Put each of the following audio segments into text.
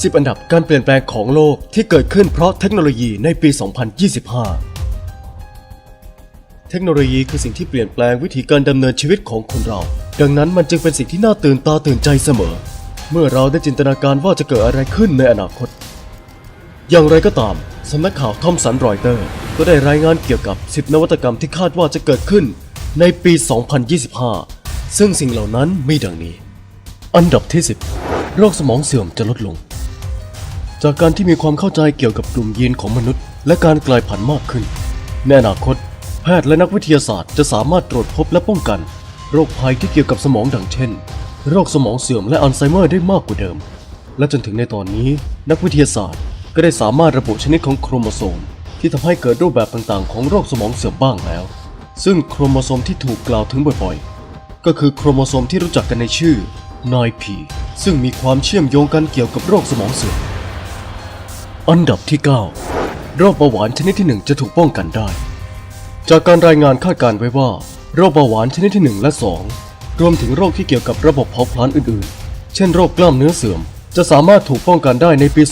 10 อันดับการเปลี่ยนแปลงของโลกที่เกิดขึ้นเพราะเทคโนโลยีในปี 2025 เทคโนโลยีคือสิ่งที่เปลี่ยนแปลงวิธีการดำเนินชีวิตของคนเรา ดังนั้นมันจึงเป็นสิ่งที่น่าตื่นตาตื่นใจเสมอ เมื่อเราได้จินตนาการว่าจะเกิดอะไรขึ้นในอนาคต อย่างไรก็ตามสำนักข่าวทอมสันรอยเตอร์ ก็ได้รายงานเกี่ยวกับ 10 นวัตกรรมที่คาดว่าจะเกิดขึ้นในปี 2025 ซึ่งสิ่งเหล่านั้นมีดังนี้ อันดับที่ 10 โรคสมองเสื่อมจะลดลง จากการที่มีความเข้าใจเกี่ยวกับกลุ่มยีนของมนุษย์ และการกลายพันธุ์มากขึ้น ในอนาคต แพทย์และนักวิทยาศาสตร์จะสามารถตรวจพบและป้องกัน โรคภัยที่เกี่ยวกับสมองดังเช่น โรคสมองเสื่อมและอัลไซเมอร์ได้มากกว่าเดิม และจนถึงในตอนนี้ นักวิทยาศาสตร์ก็ได้สามารถระบุชนิดของโครโมโซม ที่ทำให้เกิดรูปแบบต่างๆ ของโรคสมองเสื่อมบ้างแล้ว ซึ่งโครโมโซมที่ถูกกล่าวถึงบ่อยๆ ก็คือโครโมโซมที่รู้จักกันในชื่อ 9p ซึ่งมีความเชื่อมโยงกันเกี่ยวกับโรคสมองเสื่อม อันดับที่ 9 โรคเบาหวานชนิดที่ 1 จะถูกป้องกันได้ จากการรายงานคาดการณ์ไว้ว่า โรคเบาหวานชนิดที่ 1 และ 2 รวมถึงโรคที่เกี่ยวกับระบบเผาผลาญอื่นๆ เช่นโรคกล้ามเนื้อเสื่อม จะสามารถถูกป้องกันได้ในปี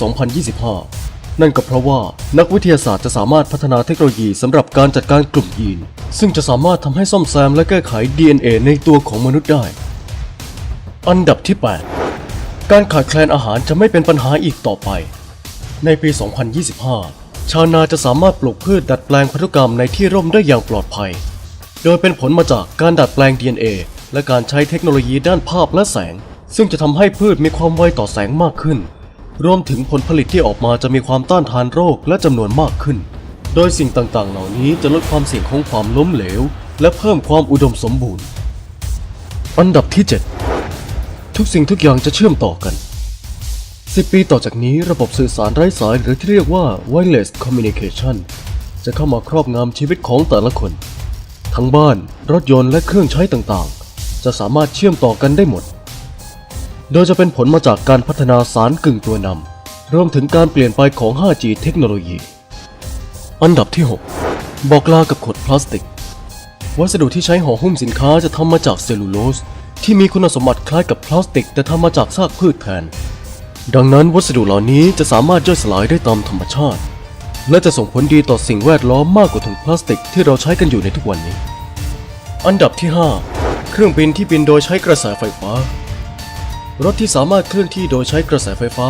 2025 นั่นก็เพราะว่านักวิทยาศาสตร์จะสามารถพัฒนาเทคโนโลยีสำหรับการจัดการกลุ่มยีน ซึ่งจะสามารถทำให้ซ่อมแซมและแก้ไข DNA ในตัวของมนุษย์ได้ อันดับที่ 8 การขาดแคลนอาหารจะไม่เป็นปัญหาอีกต่อไป ในปี 2025 ชาวนาจะสามารถปลูกพืชดัดแปลงพันธุกรรมในที่ร่มได้อย่างปลอดภัย โดยเป็นผลมาจากการดัดแปลง DNA และการใช้เทคโนโลยีด้านภาพและแสง ซึ่งจะทำให้พืชมีความไวต่อแสงมากขึ้น รวมถึงผลผลิตที่ออกมาจะมีความต้านทานโรคและจำนวนมากขึ้น โดยสิ่งต่างๆ เหล่านี้จะลดความเสี่ยงของความล้มเหลว และเพิ่มความอุดมสมบูรณ์ อันดับที่ 7 ทุกสิ่งทุกอย่างจะเชื่อมต่อกัน 10 ปีต่อจากนี้ระบบสื่อสารไร้สายหรือที่เรียกว่า wireless communication จะเข้ามาครอบงำชีวิตของแต่ละคน ทั้งบ้าน รถยนต์และเครื่องใช้ต่างๆ จะสามารถเชื่อมต่อกันได้หมด โดยจะเป็นผลมาจากการพัฒนาสารกึ่งตัวนำรวมถึงการเปลี่ยนไปของ 5G เทคโนโลยี อันดับที่ 6 บอกลากับขวดพลาสติก วัสดุที่ใช้ห่อหุ้มสินค้าจะทำมาจากเซลลูโลสที่มีคุณสมบัติคล้ายกับพลาสติก แต่ทำมาจากซากพืชแทน ดังนั้นวัสดุเหล่านี้จะสามารถย่อยสลายได้ตามธรรมชาติ และจะส่งผลดีต่อสิ่งแวดล้อมมากกว่าถุงพลาสติกที่เราใช้กันอยู่ในทุกวันนี้ อันดับที่ 5 เครื่องบินที่บินโดยใช้กระแสไฟฟ้า รถที่สามารถเคลื่อนที่โดยใช้กระแสไฟฟ้า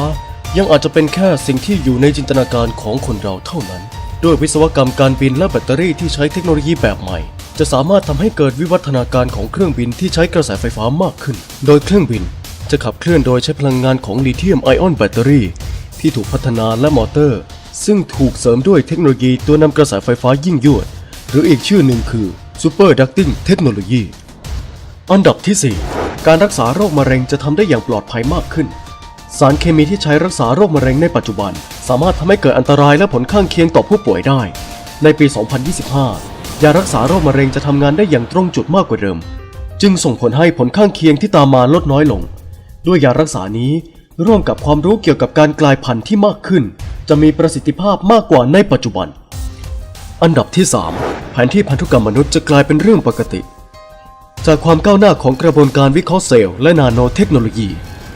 ยังอาจจะเป็นแค่สิ่งที่อยู่ในจินตนาการของคนเราเท่านั้น ด้วยวิศวกรรมการบินและแบตเตอรี่ที่ใช้เทคโนโลยีแบบใหม่จะสามารถทำให้เกิดวิวัฒนาการของเครื่องบินที่ใช้กระแสไฟฟ้ามากขึ้น โดยเครื่องบิน จะขับเคลื่อนโดยใช้พลังงานของลิเธียมไอออนแบตเตอรี่ ที่ถูกพัฒนาและมอเตอร์ ซึ่งถูกเสริมด้วยเทคโนโลยีตัวนำกระแสไฟฟ้ายิ่งยวด หรืออีกชื่อหนึ่งคือ Super Ducting Technology อันดับที่ 4 การรักษาโรคมะเร็งจะทำได้อย่างปลอดภัยมากขึ้น สารเคมีที่ใช้รักษาโรคมะเร็งในปัจจุบัน สามารถทำให้เกิดอันตรายและผลข้างเคียงต่อผู้ป่วยได้ ในปี 2025 ยารักษาโรคมะเร็งจะทำงานได้อย่างตรงจุดมากกว่าเดิม จึงส่งผลให้ผลข้างเคียงที่ตามมาลดน้อยลง ด้วยยารักษานี้ร่วมกับความรู้เกี่ยวกับการกลายพันธุ์ที่มากขึ้น จะมีประสิทธิภาพมากกว่าในปัจจุบัน อันดับที่ 3 แผนที่พันธุกรรมมนุษย์จะกลายเป็นเรื่องปกติ จากความก้าวหน้าของกระบวนการวิเคราะห์เซลล์และนาโนเทคโนโลยี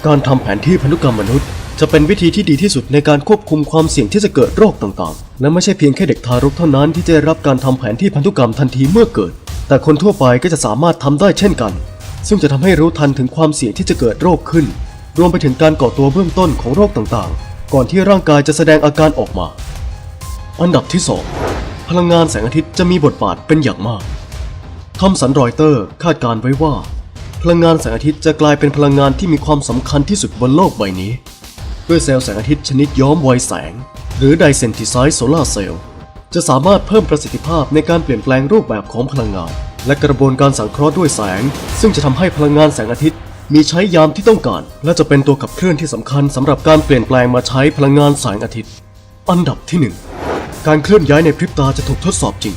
การทำแผนที่พันธุกรรมมนุษย์ จะเป็นวิธีที่ดีที่สุดในการควบคุมความเสี่ยงที่จะเกิดโรคต่างๆ และไม่ใช่เพียงแค่เด็กทารกเท่านั้นที่จะได้รับการทำแผนที่พันธุกรรมทันทีเมื่อเกิด แต่คนทั่วไปก็จะสามารถทำได้เช่นกัน ซึ่งจะทำให้รู้ทันถึงความเสี่ยงที่จะเกิดโรคขึ้น รวมไปถึงการก่อตัวเบื้องต้นของโรคต่างๆ ก่อนที่ร่างกายจะแสดงอาการออกมา อันดับที่ 2 พลังงานแสงอาทิตย์จะมีบทบาทเป็นอย่างมากทอมสันรอยเตอร์คาดการณ์ไว้ว่า พลังงานแสงอาทิตย์จะกลายเป็นพลังงานที่มีความสำคัญที่สุดบนโลกใบนี้ ด้วยเซลล์แสงอาทิตย์ชนิดย้อมไวแสง หรือไดเซนติไซด์โซลาร์เซลล์จะสามารถเพิ่มประสิทธิภาพในการเปลี่ยนแปลงรูปแบบของพลังงาน และกระบวนการสังเคราะห์ด้วยแสง ซึ่งจะทำให้พลังงานแสงอาทิตย์ มีใช้ยามที่ต้องการ และจะเป็นตัวขับเคลื่อนที่สำคัญสำหรับการเปลี่ยนแปลงมาใช้พลังงานแสงอาทิตย์ อันดับที่หนึ่งการเคลื่อนย้ายในพริบตาจะถูกทดสอบจริง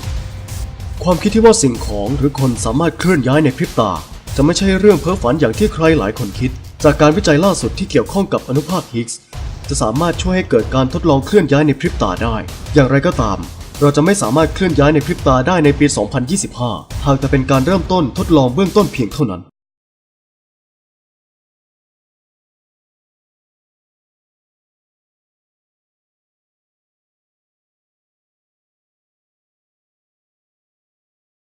ความคิดที่ว่าสิ่งของหรือคนสามารถเคลื่อนย้ายในพริบตา จะไม่ใช่เรื่องเพ้อฝันอย่างที่ใครหลายคนคิด จากการวิจัยล่าสุดที่เกี่ยวข้องกับอนุภาคฮิกส์จะสามารถช่วยให้เกิดการทดลองเคลื่อนย้ายในพริบตาได้ อย่างไรก็ตาม เราจะไม่สามารถเคลื่อนย้ายในพริบตาได้ในปี 2025 หากแต่เป็นการเริ่มต้นทดลองเบื้องต้นเพียงเท่านั้น